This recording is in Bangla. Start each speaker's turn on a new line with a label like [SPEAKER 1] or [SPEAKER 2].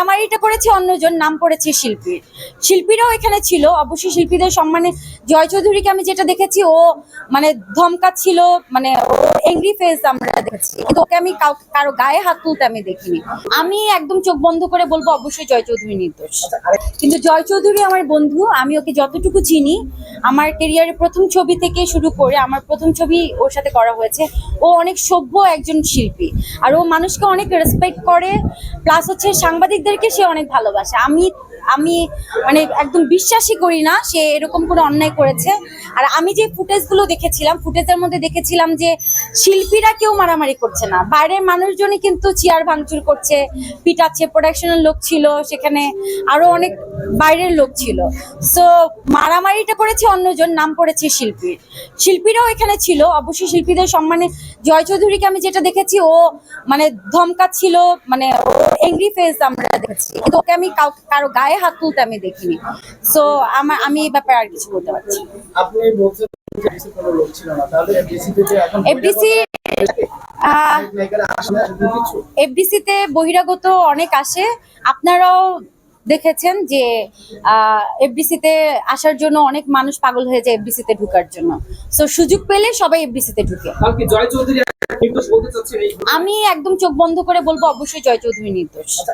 [SPEAKER 1] মারামারিটা করেছে, অন্যজন নাম পড়েছে শিল্পীর। শিল্পীরাও এখানে ছিল, অবশ্যই শিল্পীদের সম্মানে জয় চৌধুরীকে আমি যেটা দেখেছি, ও মানে ধমকাচ্ছিল মানে এংরি ফেস আমরা দেখেছি। কিন্তু ওকে আমি কারও গায়ে হাত তুলতে আমি দেখিনি। আমি একদম চোখ বন্ধ করে বলব, অবশ্যই জয় চৌধুরী নির্দোষ। কিন্তু জয় চৌধুরী আমার বন্ধু, আমি ওকে যতটুকু চিনি, আমার কেরিয়ারের প্রথম ছবি থেকে শুরু করে আমার প্রথম ছবি ওর সাথে করা হয়েছে, ও অনেক সভ্য একজন শিল্পী। আর ও মানুষকে অনেক রেসপেক্ট করে প্লাস হচ্ছে সাংবাদিকদেরকে সে অনেক ভালোবাসে। আমি আমি মানে একদম বিশ্বাসই করি না সে এরকম কোনো অন্যায় করেছে। আর আমি যে ফুটেজগুলো দেখেছিলাম, ফুটেজের মধ্যে দেখেছিলাম যে শিল্পীরা কেউ মারামারি করছে না। বাইরের মানুষজনই কিন্তু চেয়ার ভাঙচুর করছে, পিটাচ্ছে, প্রোডাকশনের লোক ছিল, সেখানে আরও অনেক বাইরের লোক ছিল। সো মারামারিটা করেছে অন্যজন, নাম পড়েছে শিল্পীর। শিল্পীরাও এখানে ছিল, অবশ্যই শিল্পীদের সম্মানে। জয় চৌধুরীকে আমি যেটা দেখেছি, ও মানে ধমকা ছিল মানে এংরি ফেস আমরা দেখেছি। কিন্তু ওকে আমি কারও গায়ে হাত তুলতে আমি দেখিনি। সো আমার আমি এই ব্যাপারে আর কিছু বলতে পারছি
[SPEAKER 2] এফডিসি
[SPEAKER 1] এফডিসিতে বহিরাগত অনেক আসে। আপনারাও দেখেছেন যে এফডিসিতে আসার জন্য অনেক মানুষ পাগল হয়ে যায় এফডিসিতে ঢুকার জন্য। সো সুযোগ পেলে সবাই এফডিসিতে ঢুকে। আমি একদম চোখ বন্ধ করে বলব অবশ্যই জয় চৌধুরী নির্দোষ।
[SPEAKER 2] আচ্ছা,